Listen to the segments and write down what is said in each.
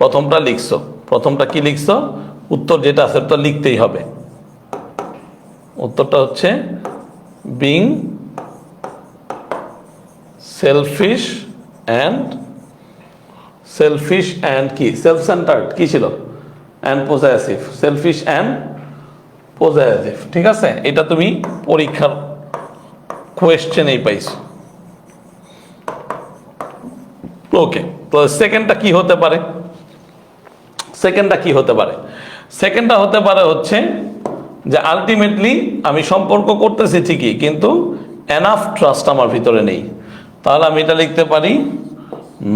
প্রথমটা লিখছো। প্রথমটা কি লিখছো? উত্তর যেটা আছে ওটা লিখতেই হবে। উত্তরটা হচ্ছে being selfish and selfish and কি? সেলফ সেন্টার্ড কি ছিল? And possessive selfish and possessive ঠিক আছে? এটা তুমি পরীক্ষার কোয়েশ্চেনেই পাইছো। ওকে তো সেকেন্ডটা কি হতে পারে? সেকেন্ডটা কি হতে পারে? সেকেন্ডটা হতে পারে হচ্ছে যে আলটিমেটলি আমি সম্পর্ক করতেছি ঠিকই, কিন্তু এনাফ ট্রাস্ট আমার ভিতরে নেই। তাহলে আমি এটা লিখতে পারি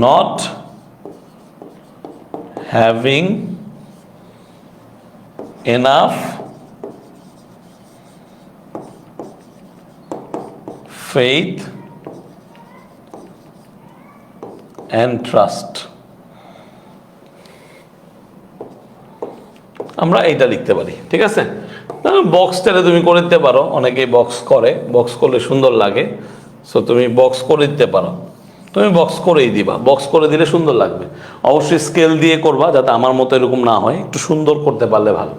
not having enough faith and trust আমরা এইটা লিখতে পারি, ঠিক আছে? বক্স তাহলে তুমি করে দিতে পারো, অনেকেই বক্স করে বক্স করলে সুন্দর লাগে। সো তুমি বক্স করে দিতে পারো। তুমি বক্স করেই দিবা বক্স করে দিলে সুন্দর লাগবে। অবশ্যই স্কেল দিয়ে করবা, যাতে আমার মতো এরকম না হয়, একটু সুন্দর করতে পারলে ভালো।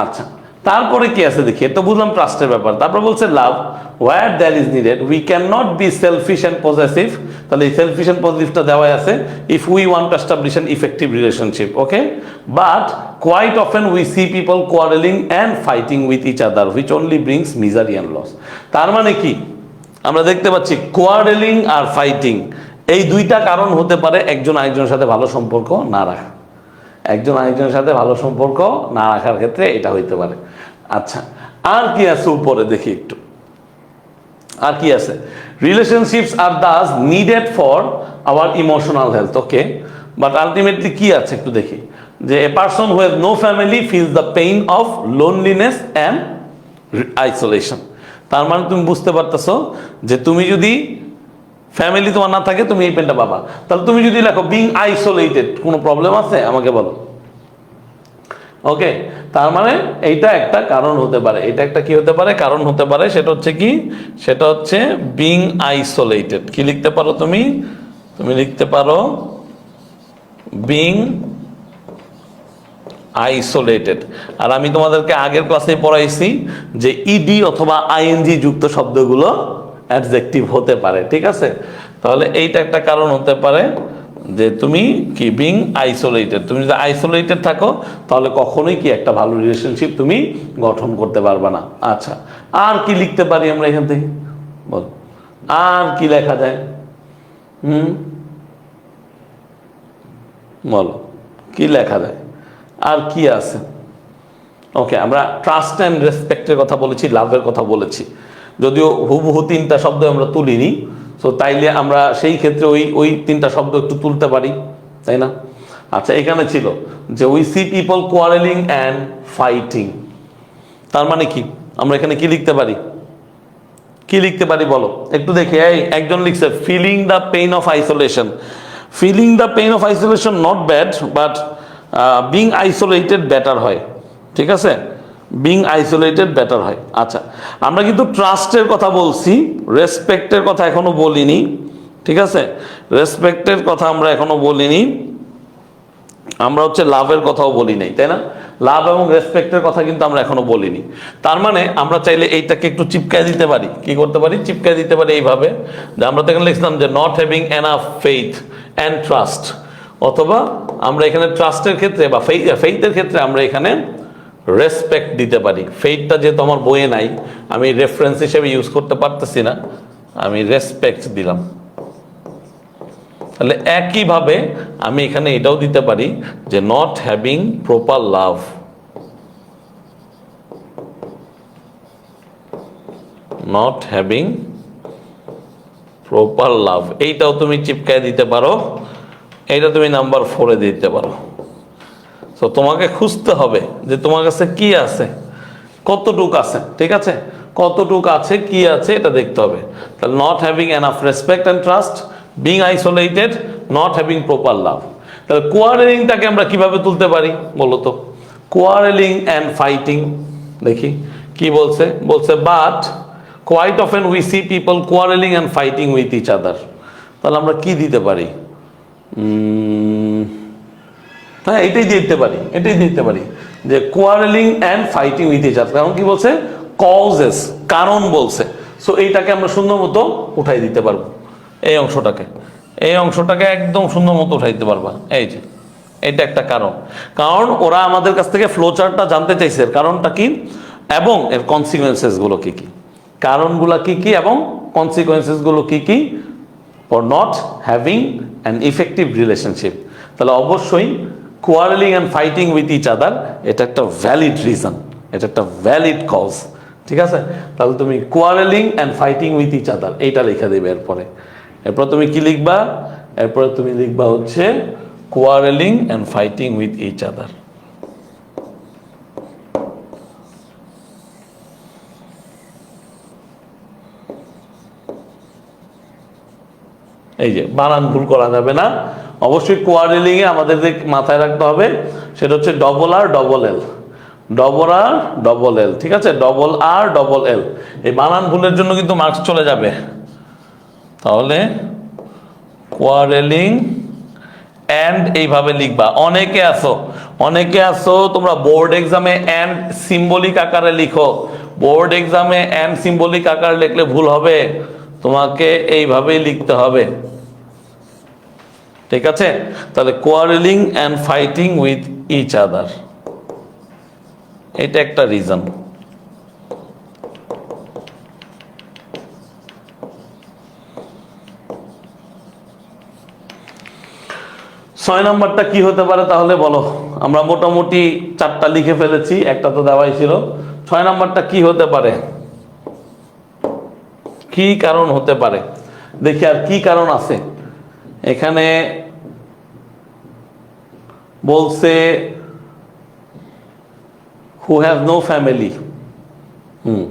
আচ্ছা। তারপরে কি আছে দেখি? এটা বুঝলাম ট্রাস্টের ব্যাপার। তারপর বলছে love where there is needed we can not be selfish and possessive তাহলে এই সেলফিশ অ্যান্ড পজিটিভটা দেওয়াই আছে if we want to establish an effective relationship okay but quite often we see people quarrelling and fighting with each other which only brings misery and loss তার মানে কি? আমরা দেখতে পাচ্ছি কোয়ারেলিং আর ফাইটিং এই দুইটা কারণ হতে পারে একজন আরেকজনের সাথে ভালো সম্পর্ক না রাখা। একজন আরেকজনের সাথে ভালো সম্পর্ক না রাখার ক্ষেত্রে এটা হইতে পারে। আচ্ছা আর কি আছে উপরে দেখি একটু। আর কি আছে? Relationships are thus needed for our emotional health okay but ultimately কি আছে একটু দেখি। যে a person who have no family feels the pain of loneliness and isolation তার মানে তুমি বুঝতে পারতেছো যে তুমি যদি ফ্যামিলি তোমার না থাকে, তুমি এই পেনটা পাবা। তাহলে তুমি যদি লেখো বিং আইসোলেটেড কোনো প্রবলেম আছে? আমাকে বলো। ওকে তার মানে এইটা একটা কারণ হতে পারে। এটা একটা কি হতে পারে? কারণ হতে পারে, সেটা হচ্ছে কি? সেটা হচ্ছে বিং আইসোলেটেড কি লিখতে পারো তুমি? তুমি লিখতে পারো বিং আইসোলেটেড আর আমি তোমাদেরকে আগের ক্লাসে পড়াইছি যে ইডি অথবা আইএনজি যুক্ত শব্দগুলো অ্যাডজেক্টিভ হতে পারে, ঠিক আছে? তাহলে এইটা একটা কারণ হতে পারে যে তুমি কি বিং আইসোলেটেড তুমি যদি আইসোলেটেড থাকো, তাহলে কখনোই কি একটা ভালো রিলেশনশিপ তুমি গঠন করতে পারবে না। আচ্ছা আর কি লিখতে পারি আমরা এখান থেকে? বল। আর কি লেখা যায়? হুম? বলো, কি লেখা যায়? আর কি আছে? ওকে আমরা ট্রাস্ট অ্যান্ড রেসপেক্টের কথা বলেছি লাভের কথা বলেছি। যদিও হুবহু তিনটা শব্দ আমরা তুলিনি তো তাইলে আমরা সেই ক্ষেত্রে ওই ওই তিনটা শব্দ একটু তুলতে পারি, তাই না? আচ্ছা এখানে ছিল যে we see people quarrelling and fighting তার মানে কি? আমরা এখানে কি লিখতে পারি? কি লিখতে পারি বলো? একটু দেখি, এই একজন লিখছে feeling the pain of isolation feeling the pain of isolation not bad but being isolated better হয়। ঠিক আছে? বিং আইসোলেটেড বেটার হয়। আচ্ছা আমরা কিন্তু ট্রাস্টের কথা বলছি রেসপেক্টের কথা এখনও বলিনি, ঠিক আছে? রেসপেক্টের কথা আমরা এখনও বলিনি, আমরা হচ্ছে লাভের কথাও বলি নাই, তাই না? লাভ এবং রেসপেক্টের কথা কিন্তু আমরা এখনও বলিনি। তার মানে আমরা চাইলে এইটাকে একটু চিপকায় দিতে পারি। কি করতে পারি? চিপকায় দিতে পারি এইভাবে যে আমরা তো এখানে লিখছিলাম যে not having enough faith and trust অথবা আমরা এখানে ট্রাস্টের ক্ষেত্রে বা ফেইথের ক্ষেত্রে আমরা এখানে রেসপেক্ট দিতে পারি। ফেইথটা যেহেতু আমার বইয়ে নাই, আমি রেফারেন্স হিসেবে ইউজ করতে পারতেছি না, আমি রেসপেক্ট দিলাম। তাহলে একইভাবে আমি এখানে এটাও দিতে পারি যে not having proper love not having proper love এইটাও তুমি চিপকায় দিতে পারো, এইটা তুমি নাম্বার ফোরে দিতে পারো। তো তোমাকে খুঁজতে হবে যে তোমার কাছে কি আছে, কতটুক আছে, ঠিক আছে? কতটুক আছে, কি আছে, এটা দেখতে হবে। তাহলে not having enough respect and trust being isolated not having proper love তাহলে কোয়ারেলিংটাকে আমরা কীভাবে তুলতে পারি বলো তো কোয়ারেলিং অ্যান্ড ফাইটিং দেখি, কি বলছে? বলছে but quite often we see people quarrelling and fighting with each other তাহলে আমরা কি দিতে পারি? হ্যাঁ এটাই দিতে পারি, এটাই দিতে পারি। যে quarrelling and fighting with each কারণ কি বলছে? কজেস কারণ বলছে। সো এইটাকে আমরা সুন্দর মতো উঠাই দিতে পারব, এই অংশটাকে। এই অংশটাকে একদম সুন্দর মতো উঠাই দিতে পারবা। এই যে, এটা একটা কারণ। কারণ ওরা আমাদের কাছ থেকে ফ্লো চার্টটা জানতে চাইছে কারণটা কি? এবং এর কনসিকুয়েন্সেসগুলো কি কি? কারণগুলো কি কি এবং কনসিকুয়েন্সেসগুলো কি কি? For not having an effective relationship তাহলে অবশ্যই quarrelling and fighting with each other এটা একটা ভ্যালিড রিজন এটা একটা ভ্যালিড কজ ঠিক আছে? তাহলে তুমি quarrelling and fighting with each other এইটা লিখে দেবে এরপরে। এরপর তুমি কি লিখবা? এরপরে তুমি লিখবা হচ্ছে quarrelling and fighting with each other এই যে, বানান ভুল করা যাবে না। অবশ্যই কোয়ারেলিং এ আমাদের যে মাথায় রাখতে হবে, সেটা হচ্ছে double R double L double R double L ঠিক আছে? ডবল আর ডবল এল এই বানান ভুলের জন্য কিন্তু মার্কস চলে যাবে। তাহলে কোয়ারেলিং অ্যান্ড এইভাবে লিখবা। অনেকে আসো অনেকে আসো তোমরা বোর্ড এক্সামে অ্যান্ড সিম্বলিক আকারে লিখো। বোর্ড এক্সামে অ্যান্ড সিম্বলিক আকারে লিখলে ভুল হবে। তোমাকে এইভাবেই লিখতে হবে। ঠিক আছে? তাহলে quarrelling and fighting with each other এটা একটা রিজন ছয় নম্বরটা কি হতে পারে তাহলে বলো? আমরা মোটামুটি চারটা লিখে ফেলেছি, একটা তো দেওয়াই ছিল। ছয় নম্বরটা কি হতে পারে? কি কারণ হতে পারে? দেখি আর কি কারণ আছে। এখানে বলছে who have no family hmm.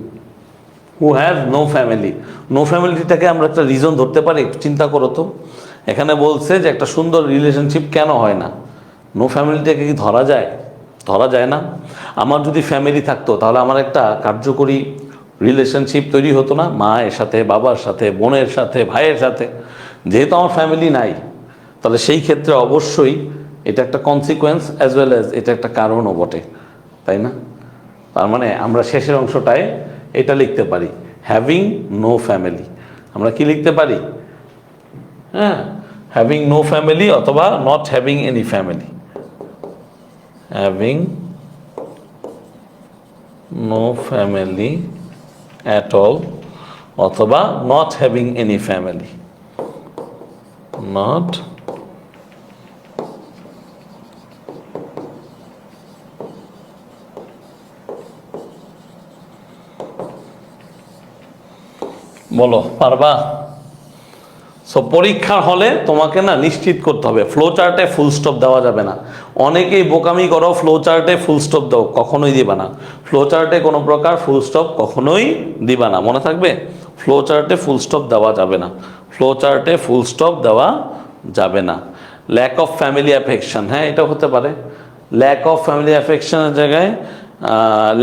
Who have no family no ফ্যামিলিটাকে আমরা একটা রিজন ধরতে পারি, চিন্তা করো তো। এখানে বলছে যে একটা সুন্দর রিলেশনশিপ কেন হয় না? নো ফ্যামিলিটাকে কি ধরা যায়? ধরা যায় না। আমার যদি ফ্যামিলি থাকতো, তাহলে আমার একটা কার্যকরী রিলেশনশিপ তৈরি হতো না, মায়ের সাথে, বাবার সাথে, বোনের সাথে, ভাইয়ের সাথে। যেহেতু আমার ফ্যামিলি নাই, তাহলে সেই ক্ষেত্রে অবশ্যই এটা একটা কনসিকোয়েন্স অ্যাজ ওয়েল অ্যাজ এটা একটা কারণও বটে, তাই না? তার মানে আমরা শেষের অংশটায় এটা লিখতে পারি হ্যাভিং নো ফ্যামিলি আমরা কি লিখতে পারি? হ্যাঁ হ্যাভিং নো ফ্যামিলি অথবা not having any family having no family at all অথবা not having any family not বলো, পারবা? সো পরীক্ষার হলে তোমাকে না নিশ্চিত করতে হবে ফ্লো চার্টে ফুল স্টপ দেওয়া যাবে না। অনেকেই বোকামি করো ফ্লো চার্টে ফুল স্টপ দাও, কখনোই দিবা না। ফ্লো চার্টে কোনো প্রকার ফুল স্টপ কখনোই দিবা না, মনে থাকবে? ফ্লো চার্টে ফুল স্টপ দেওয়া যাবে না। ফ্লো চার্টে ফুল স্টপ দেওয়া যাবে না। ল্যাক অফ ফ্যামিলি অ্যাফেকশন হ্যাঁ এটা হতে পারে। ল্যাক অফ ফ্যামিলি অ্যাফেকশনের জায়গায়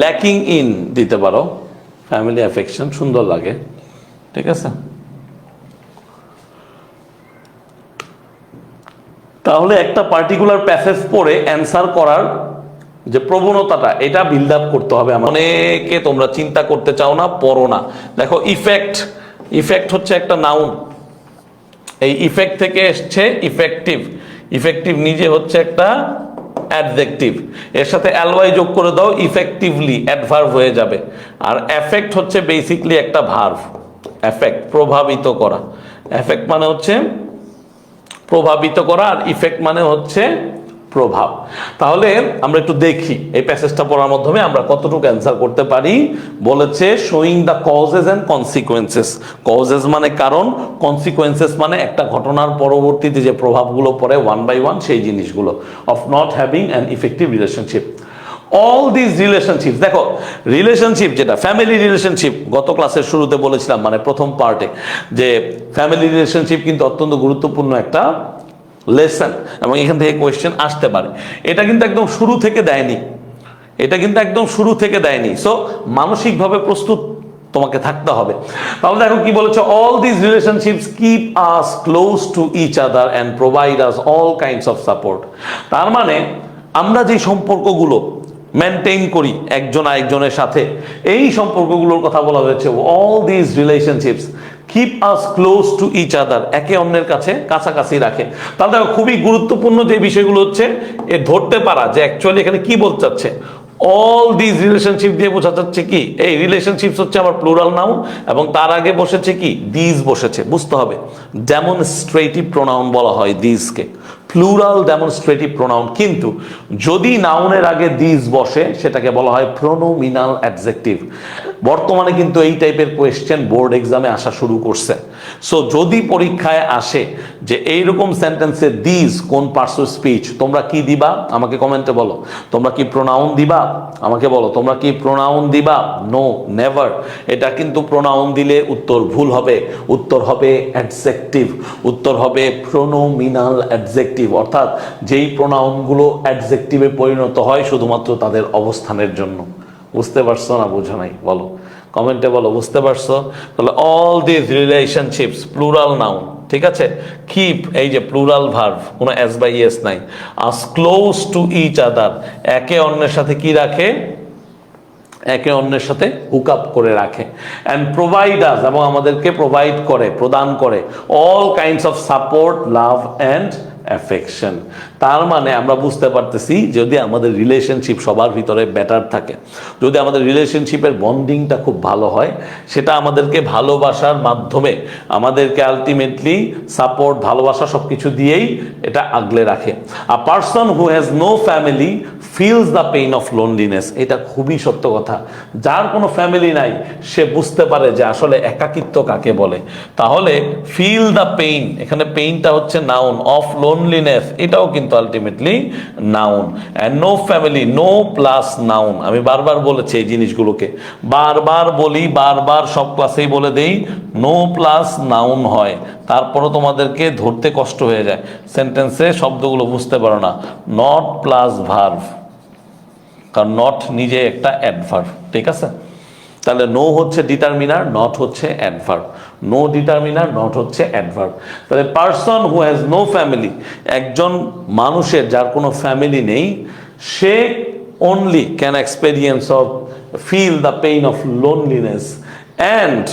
ল্যাকিং ইন দিতে পারো। ফ্যামিলি অ্যাফেকশন সুন্দর লাগে। ঠিক আছে? তাহলে একটা পার্টিকুলার প্যাসেজ পড়ে অ্যান্সার করার যে প্রবণতাটা, এটা বিল্ড আপ করতে হবে আমার অনেকে তোমরা চিন্তা করতে চাও না, পড়ো না। দেখো ইফেক্ট ইফেক্ট হচ্ছে একটা নাউন এই ইফেক্ট থেকে এসছে ইফেক্টিভ ইফেক্টিভ নিজে হচ্ছে একটা অ্যাডজেক্টিভ এর সাথে অ্যালওয়াই যোগ করে দাও ইফেক্টিভলি অ্যাডভার্ভ হয়ে যাবে। আর এফেক্ট হচ্ছে বেসিকলি একটা ভার্ভ এফেক্ট প্রভাবিত করা। এফেক্ট মানে হচ্ছে প্রভাবিত করা আর ইফেক্ট মানে হচ্ছে প্রভাব। তাহলে আমরা একটু দেখি, এই প্যাসেজটা পড়ার মাধ্যমে আমরা কতটুকু অ্যান্সার করতে পারি। বলেছে showing the causes and consequences causes মানে কারণ কনসিকুয়েন্সেস মানে একটা ঘটনার পরবর্তীতে যে প্রভাবগুলো পড়ে ওয়ান বাই ওয়ান সেই জিনিসগুলো। Of not having an effective relationship all this relationship দেখো রিলেশনশিপ যেটা ফ্যামিলি রিলেশনশিপ গত ক্লাসের শুরুতে বলেছিলাম মানে প্রথম পার্টে যে ফ্যামিলি রিলেশনশিপ কিন্তু অত্যন্ত গুরুত্বপূর্ণ একটা লেসন এবং এখান থেকে কোয়েশ্চেন আসতে পারে। এটা কিন্তু একদম শুরু থেকে দেয়নি। এটা কিন্তু একদম শুরু থেকে দেয়নি। সো মানসিকভাবে প্রস্তুত তোমাকে থাকতে হবে। তাহলে দেখো কি বলেছে all this relationships keep us close to each other and provide us all kinds of support তার মানে আমরা যে সম্পর্কগুলো মেনটেন করি একজন আরেকজনের সাথে। এই সম্পর্কগুলোর কথা বলা হয়েছে। All this relationships keep us close to each other একে অন্যের কাছে কাছাকাছি রাখে। তাহলে খুবই গুরুত্বপূর্ণ যে বিষয়গুলো হচ্ছে, এ ধরতে পারা যে অ্যাকচুয়ালি এখানে কি বলতে চাচ্ছে। অল দিস রিলেশনশিপ দিয়ে বোঝা যাচ্ছে কি? এই রিলেশনশিপস হচ্ছে আমার প্লুরাল নাউন এবং তার আগে বসেছে কি? দিস বসেছে। বুঝতে হবে। ডেমনস্ট্রেটিভ প্রোনাউন বলা হয় দিসকে প্লুরাল ডেমনস্ট্রেটিভ প্রোনাউন কিন্তু যদি নাউনের আগে দিস বসে, সেটাকে বলা হয় প্রোনোমিনাল অ্যাডজেক্টিভ বর্তমানে কিন্তু এই টাইপের কোয়েশ্চেন বোর্ড এক্সামে আসা শুরু করছে। সো যদি পরীক্ষায় আসে যে এইরকম সেন্টেন্সে দিস কোন পার্সো স্পিচ তোমরা কি দিবা? আমাকে কমেন্টে বলো। তোমরা কি প্রোনাউন দিবা? আমাকে বলো। তোমরা কি প্রোনাউন দিবা? নো নেভার এটা কিন্তু প্রোনাউন দিলে উত্তর ভুল হবে। উত্তর হবে অ্যাডজেক্টিভ উত্তর হবে প্রোনোমিনাল অ্যাডজেক্টিভ অর্থাৎ যেই প্রোনাউনগুলো অ্যাডজেক্টিভে পরিণত হয় শুধুমাত্র তাদের অবস্থানের জন্য। বুঝতে পারছ না, বোঝো নাই, বলো। কমেন্টে বলো, বুঝতে পারছ? তাহলে all this relationships plural noun ঠিক আছে? কিপ এই যে প্লুরাল ভার্ভ কোনো এস বাই এস নাই। Us close to each other একে অন্যের সাথে কি রাখে? একে অন্যের সাথে হুক আপ করে রাখে। অ্যান্ড প্রোভাইডার্স এবং আমাদেরকে প্রোভাইড করে, প্রদান করে all kinds of support love and affection তার মানে আমরা বুঝতে পারতেছি যদি আমাদের রিলেশনশিপ সবার ভিতরে বেটার থাকে, যদি আমাদের রিলেশনশিপের বন্ডিংটা খুব ভালো হয়, সেটা আমাদেরকে ভালোবাসার মাধ্যমে, আমাদেরকে আলটিমেটলি সাপোর্ট ভালোবাসা সব কিছু দিয়েই এটা আগলে রাখে। A person who has no family feels the pain of loneliness এটা খুবই সত্য কথা। যার কোনো ফ্যামিলি নাই, সে বুঝতে পারে যে আসলে একাকিত্ব কাকে বলে। তাহলে ফিল দ্য পেইন এখানে পেইনটা হচ্ছে নাউন অফ লোনলিনেস এটাও কিন্তু ultimately noun and no family no plus noun আমি বারবার বলেছি এই জিনিসগুলোকে। বারবার বলি, বারবার সব ক্লাসেই বলে দেই নো প্লাস নাউন হয়। তারপরও তোমাদেরকে ধরতে কষ্ট হয়ে যায়। সেন্টেন্সে শব্দগুলো বুঝতে পারো না। নট প্লাস ভার্ভ কারণ নট নিজে একটা অ্যাডভার্ভ ঠিক আছে? তাহলে নো হচ্ছে ডিটারমিনার নট হচ্ছে অ্যাডভার্ব নো ডিটারমিনার নট হচ্ছে অ্যাডভার্ব তাহলে person who has no family একজন মানুষের যার কোনো ফ্যামিলি নেই, সে only can experience of feel the pain of loneliness and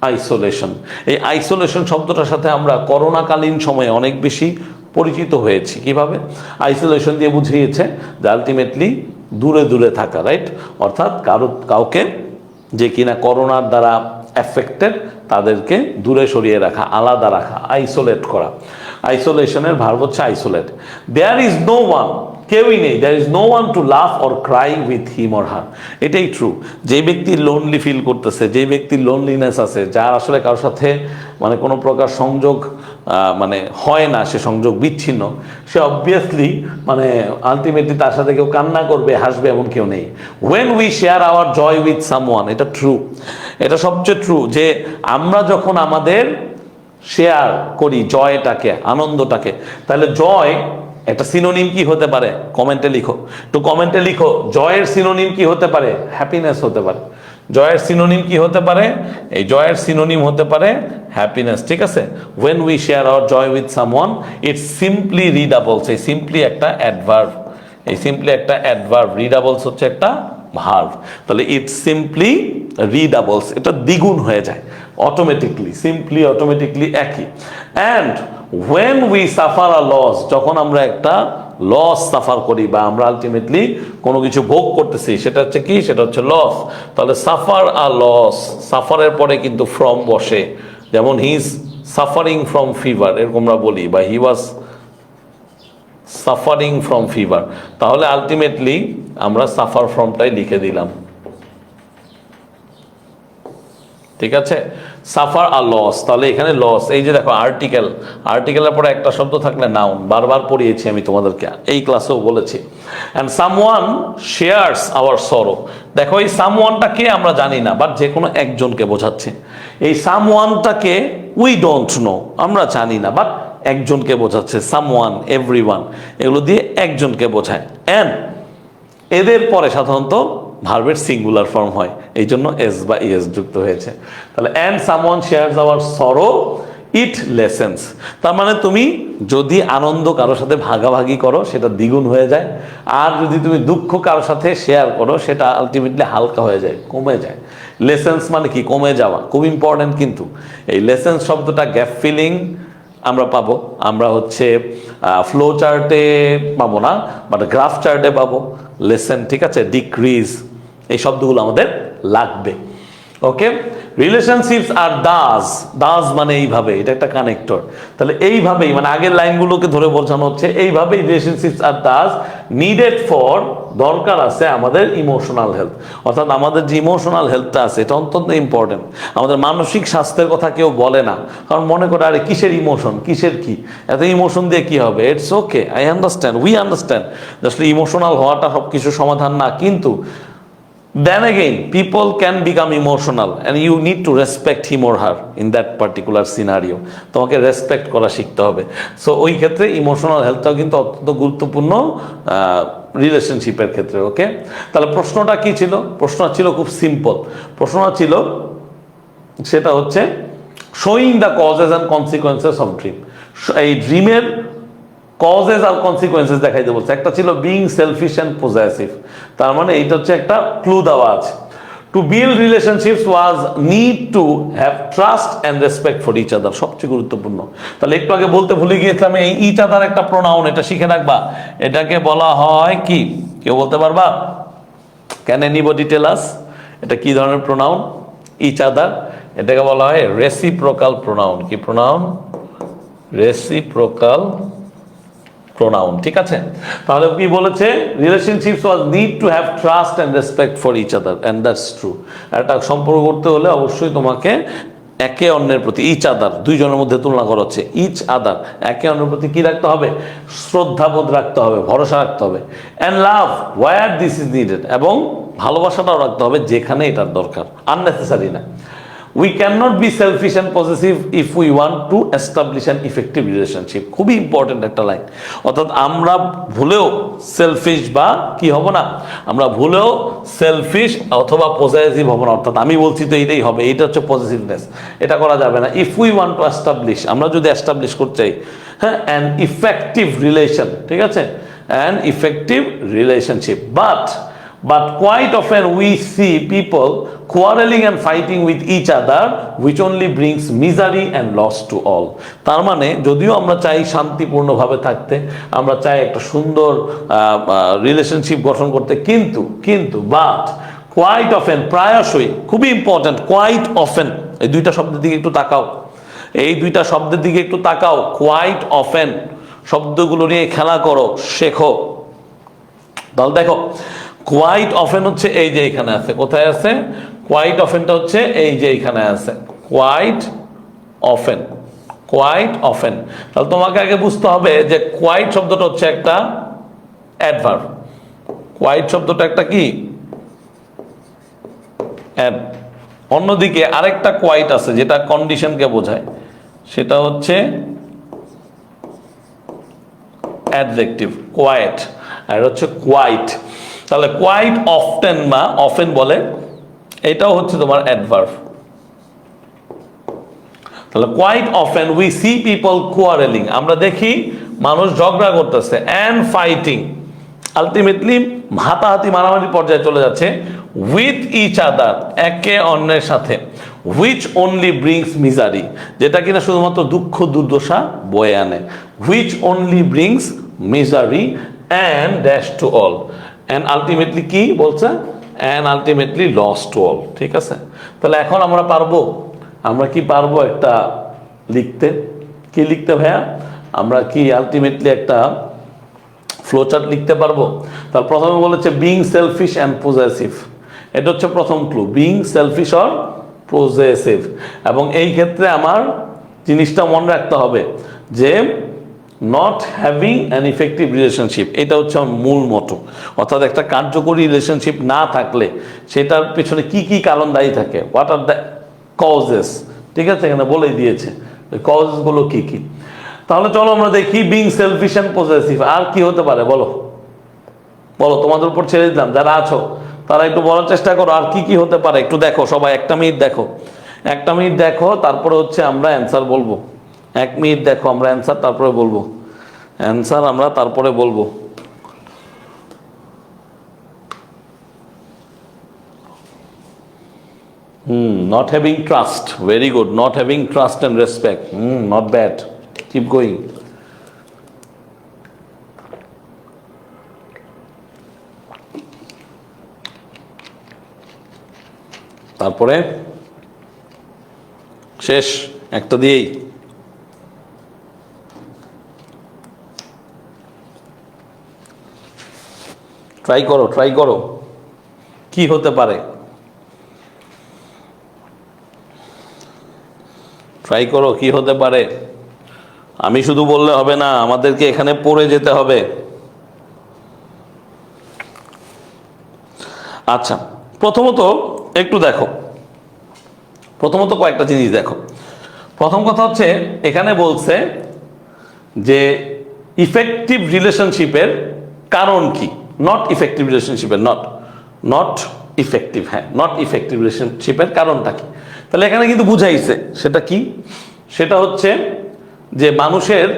isolation এই আইসোলেশন শব্দটার সাথে আমরা করোনাকালীন সময়ে অনেক বেশি পরিচিত হয়েছি। কীভাবে? আইসোলেশন দিয়ে বুঝিয়েছে যে আলটিমেটলি দূরে দূরে থাকা রাইট অর্থাৎ কারও কাউকে যে কিনা করোনার দ্বারা অ্যাফেক্টেড তাদেরকে দূরে সরিয়ে রাখা, আলাদা রাখা আইসোলেট করা। আইসোলেশনের ভার হচ্ছে isolate there is no one কেউই নেই। There is no one to love or cry with him or her এটাই ট্রু যে ব্যক্তি লোনলি ফিল করতেছে, যে ব্যক্তির লোনলিনেস আছে, যার আসলে কারোর সাথে মানে কোনো প্রকার সংযোগ মানে হয় না, সে সংযোগ বিচ্ছিন্ন, সে অবভিয়াসলি মানে আলটিমেটলি তার সাথে কেউ কান্না করবে, হাসবে এমন কেউ নেই। When we share our joy with someone এটা ট্রু এটা সবচেয়ে ট্রু যে আমরা যখন আমাদের শেয়ার করি, জয়টাকে, আনন্দটাকে, তাহলে জয় একটা সিনোনিম কি হতে পারে? কমেন্টে লিখো। তো কমেন্টে লিখো। জয়ের সিনোনিম কি হতে পারে? হ্যাপিনেস হতে পারে। জয়ের সিনোনিম কি হতে পারে? এই জয়ের সিনোনিম হতে পারে হ্যাপিনেস ঠিক আছে? When we share our joy with someone it's simply redoubles এই সিম্পলি একটা অ্যাডভার্ব এই সিম্পলি একটা অ্যাডভার্ব রিডাবলস হচ্ছে একটা ভার্ব তাহলে ইট সিম্পলি রিডাবলস এটা দ্বিগুণ হয়ে যায় অটোমেটিকলি সিম্পলি অটোমেটিকলি একই। And when we suffer a loss যখন আমরা একটা লস সাফার করি বা আমরা আলটিমেটলি কোনো কিছু ভোগ করতেছি, সেটা হচ্ছে কি? সেটা হচ্ছে লস তাহলে সাফার আ লস সাফারের পরে কিন্তু ফ্রম বসে। যেমন he is suffering from fever এরকম আমরা বলি, বা he was suffering from fever তাহলে আলটিমেটলি আমরা সাফার ফ্রমটাই লিখে দিলাম। ঠিক আছে? সাফার আর লস তাহলে এখানে লস এই যে দেখো আর্টিকেল আর্টিকেলের পরে একটা শব্দ থাকলে নাউন বারবার পড়িয়েছি আমি তোমাদেরকে। এই ক্লাসেও বলেছি। অ্যান্ড সামওয়ান শেয়ার্স আওয়ার সরো দেখো, এই সামওয়ানটা কে আমরা জানি না বাট যে কোনো একজনকে বোঝাচ্ছে। এই সামওয়ানটাকে উই ডোন্ট নো আমরা জানি না বাট একজনকে বোঝাচ্ছে। সামওয়ান এভরি ওয়ান এগুলো দিয়ে একজনকে বোঝায়। অ্যান্ড এদের পরে সাধারণত ভার্বের সিঙ্গুলার ফর্ম হয়। এই জন্য এস বা ইএস যুক্ত হয়েছে। তাহলে অ্যান্ড সামওয়ান শেয়ারস আওয়ার সরো ইট লেসেন্স তার মানে তুমি যদি আনন্দ কারোর সাথে ভাগাভাগি করো, সেটা দ্বিগুণ হয়ে যায়। আর যদি তুমি দুঃখ কারোর সাথে শেয়ার করো, সেটা আলটিমেটলি হালকা হয়ে যায়, কমে যায়। লেসেন্স মানে কি? কমে যাওয়া। খুব ইম্পর্ট্যান্ট কিন্তু। এই লেসেন্স শব্দটা গ্যাপ ফিলিং আমরা পাবো। আমরা হচ্ছে ফ্লো চার্টে পাবো না বাট গ্রাফ চার্টে পাবো। লেসেন ঠিক আছে? ডিক্রিজ এই শব্দগুলো আমাদের লাগবে। ওকে রিলেশনশিপস আর দাস দাস মানে এইভাবে, এটা একটা কানেক্টর তাহলে এইভাবেই মানে আগের লাইনগুলোকে ধরে বোঝানো হচ্ছে, এইভাবেই relationships are thus needed for দরকার আছে আমাদের ইমোশনাল হেলথ অর্থাৎ আমাদের যে ইমোশনাল হেলথটা আছে, এটা অত্যন্ত ইম্পর্টেন্ট আমাদের মানসিক স্বাস্থ্যের কথা কেউ বলে না। কারণ মনে করে, আরে কিসের ইমোশন কিসের কি? এত ইমোশন দিয়ে কি হবে? It's okay I understand we understand আসলে ইমোশনাল হওয়াটা সব কিছু সমাধান না, কিন্তু then again, people can become emotional and you need to respect him or her in that particular scenario. তোমাকে রেসপেক্ট করা শিখতে হবে। সো ওই ক্ষেত্রে ইমোশনাল হেলথটাও কিন্তু অত্যন্ত গুরুত্বপূর্ণ রিলেশনশিপের ক্ষেত্রে ওকে তাহলে প্রশ্নটা কি ছিল? প্রশ্ন ছিল খুব সিম্পল প্রশ্নটা ছিল, সেটা হচ্ছে showing the causes and consequences of dream এই ড্রিমের কজেস আর কনসিকোয়েন্সেস দেখাইতে বলছে একটা ছিল বিং সেলফিশ অ্যান্ড পজেসিভ তার মানে এইটা হচ্ছে একটা ক্লু দেওয়া আছে। To build relationships was need to have trust and respect for each other সবচেয়ে গুরুত্বপূর্ণ। তাহলে একটু আগে বলতে ভুলে গিয়েছিলাম, এই ইচ আদার একটা প্রোনাউন এটা শিখে রাখবা। এটাকে বলা হয় কি? কেউ বলতে পারবা? ক্যান এনিবডি টেলাস এটা কি ধরনের প্রোনাউন ইচ আদার এটাকে বলা হয় রেসিপ্রোকাল প্রোনাউন কি প্রোনাউন রেসিপ্রোকাল প্রোনাউন ঠিক আছে? তাহলে কি বলেছে? Relationships was need to have trust and respect for each other and that's true একটা সম্পর্ক করতে হলে অবশ্যই তোমাকে একে অন্যের প্রতি ইচ আদার দুইজনের মধ্যে তুলনা করা হচ্ছে। ইচ আদার একে অন্যের প্রতি কি রাখতে হবে? শ্রদ্ধাবোধ রাখতে হবে, ভরসা রাখতে হবে। And love where this is needed এবং ভালোবাসাটাও রাখতে হবে যেখানে এটার দরকার। আননেসেসারি না। We can not be selfish and positive if we want to establish an effective relationship খুবই ইম্পর্টেন্ট একটা লাইন অর্থাৎ আমরা ভুলেও সেলফিশ বা কি হব না? আমরা ভুলেও সেলফিশ অথবা পজিটিভ হব না। অর্থাৎ আমি বলছি তো এইটাই হবে এটা হচ্ছে পজিটিভনেস এটা করা যাবে না। If we want to establish আমরা যদি এস্টাবলিশ করতে চাই হ্যাঁ অ্যান ইফেক্টিভ রিলেশন ঠিক আছে? An effective relationship but But quite often উই সি people quarreling and fighting with each other, which only brings misery and loss to all. তার মানে যদিও আমরা চাই শান্তিপূর্ণভাবে থাকতে আমরা চাই একটা সুন্দর রিলেশনশিপ গঠন করতে কিন্তু কিন্তু বাট কোয়াইট অফেন প্রায়শই খুবই ইম্পর্ট্যান্ট কোয়াইট অফেন এই দুইটা শব্দের দিকে একটু তাকাও এই দুইটা শব্দের দিকে একটু তাকাও কোয়াইট অফেন শব্দগুলো নিয়ে খেলা করো শেখো তাহলে দেখো কোয়াইট অফেন হচ্ছে এই যে এখানে আছে কোথায় আছে কোয়াইট অফেনটা হচ্ছে এই যে এখানে আছে। কোয়াইট অফেন কোয়াইট অফেন তাহলে তোমাকে আগে বুঝতে হবে যে কোয়াইট শব্দটা হচ্ছে একটা অ্যাডভার্ব কোয়াইট শব্দটা একটা কি? অন্যদিকে আরেকটা কোয়াইট আছে যেটা কন্ডিশনকে বোঝায়। সেটা হচ্ছে অ্যাডজেক্টিভ কোয়াইট আর হচ্ছে কোয়াইট তাহলে কোয়াইট অফটেন বা অফেন বলে এটাও হচ্ছে তোমার অ্যাডভার্ভ তাহলে quite often we see people quarrelling আমরা দেখি মানুষ ঝগড়া করতেছে অ্যান্ড ফাইটিং আলটিমেটলি হাতাহাতি মারামারি পর্যায়ে চলে যাচ্ছে উইথ ইচ আদার একে অন্যের সাথে হুইচ অনলি ব্রিংস মিজারি যেটা কিনা শুধুমাত্র দুঃখ, দুর্দশা বয়ে আনে which only brings misery and dash to all and ultimately কি বলছে? And ultimately loss to all ঠিক আছে? তাহলে এখন আমরা পারব? আমরা কি পারব একটা লিখতে? কি লিখতে ভাইয়া? আমরা কি আলটিমেটলি একটা ফ্লোচার্ট লিখতে পারব? তার প্রথমে বলেছে বিং সেলফিশ অ্যান্ড পজেসিভ এটা হচ্ছে প্রথম clue being selfish or possessive এবং এই ক্ষেত্রে আমার জিনিসটা মনে রাখতে হবে যে not having an effective relationship এটা হচ্ছে আমার মূল মতো অর্থাৎ একটা কার্যকরী রিলেশনশিপ না থাকলে সেটার পেছনে কি কি কারণ দায়ী থাকে? হোয়াট আর দ্য কজেস ঠিক আছে, এখানে বলেই দিয়েছে। কজেসগুলো কি কি? তাহলে চলো আমরা দেখি বিং সেলফিশ অ্যান্ড পজেসিভ আর কি হতে পারে? বলো। বলো, তোমাদের উপর ছেড়ে দিলাম। যারা আছো, তারা একটু বলার চেষ্টা করো। আর কি কি হতে পারে? একটু দেখো, সবাই একটা মিনিট দেখো। একটা মিনিট দেখো, তারপরে হচ্ছে আমরা অ্যান্সার বলব। এক মিনিট দেখো আমরা অ্যান্সার তারপরে বলব অ্যান্সার আমরা তারপরে বলব Hmm, not having trust. Very good. Not having trust and respect. Hmm, not bad. Keep going. তারপরে শেষ একটা দিয়েই ট্রাই করো ট্রাই করো। কি হতে পারে? ট্রাই করো, কি হতে পারে? আমি শুধু বললে হবে না, আমাদেরকে এখানে পড়ে যেতে হবে। আচ্ছা প্রথমত একটু দেখো। প্রথমত কয়েকটা জিনিস দেখো। প্রথম কথা হচ্ছে, এখানে বলছে যে ইফেক্টিভ রিলেশনশিপের কারণ কি? নট ইফেক্টিভ রিলেশনশিপের নট নট ইফেক্টিভ হ্যাঁ নট ইফেক্টিভ রিলেশনশিপের কারণটা কি? তাহলে এখানে কিন্তু বুঝাইছে, সেটা কি? সেটা হচ্ছে যে মানুষের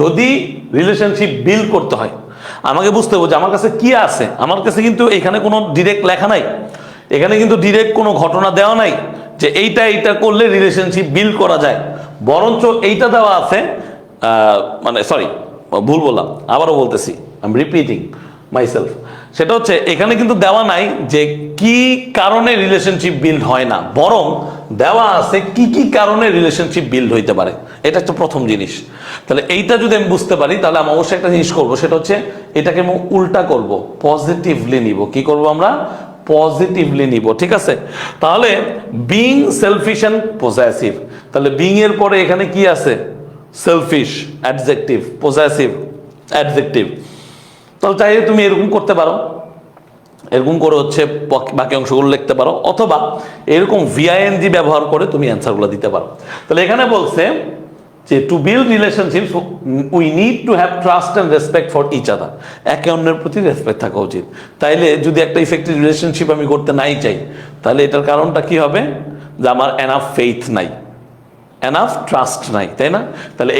যদি রিলেশনশিপ বিল করতে হয়, আমাকে বুঝতে হবে যে আমার কাছে কি আছে, আমার কাছে কিন্তু এখানে কোনো ডিরেক্ট লেখা নাই, এখানে কিন্তু ডিরেক্ট কোনো ঘটনা দেওয়া নাই যে এইটা এইটা করলে রিলেশনশিপ বিল করা যায়, বরঞ্চ এইটা দেওয়া আছে মানে সরি ভুল বললাম, আবারও বলতেছি আই এম রিপিটিং মাইসেলফ সেটা হচ্ছে, এখানে কিন্তু দেওয়া নাই যে কি কারণে রিলেশনশিপ বিল্ড হয় না, বরং দেওয়া আছে কি কি কারণে রিলেশনশিপ বিল্ড হইতে পারে। এটা হচ্ছে প্রথম জিনিস। তাহলে এইটা যদি আমি বুঝতে পারি, তাহলে আমি অবশ্যই একটা জিনিস করব, সেটা হচ্ছে এটাকে আমি উল্টা করব পজিটিভলি নিব। কি করব আমরা? পজিটিভলি নিব, ঠিক আছে? তাহলে বিং সেলফিশ অ্যান্ড পজেসিভ তাহলে বিং এর পরে এখানে কি আছে? সেলফিশ অ্যাডজেক্টিভ পজেসিভ অ্যাডজেক্টিভ তাহলে চাইলে তুমি এরকম করতে পারো। এরকম করে হচ্ছে বাকি অংশগুলো লিখতে পারো। অথবা এরকম ভিআইএনজি ব্যবহার করে তুমি অ্যান্সারগুলো দিতে পারো। তাহলে এখানে বলছে যে to build relationship we need to have trust and respect for each other একে অন্যের প্রতি রেসপেক্ট থাকা উচিত। তাইলে যদি একটা ইফেক্টিভ রিলেশনশিপ আমি করতে নাই চাই, তাহলে এটার কারণটা কি হবে? যে আমার এনাফ ফেইথ নাই। এনাফ ট্রাস্ট নাই, তাই না? তাহলে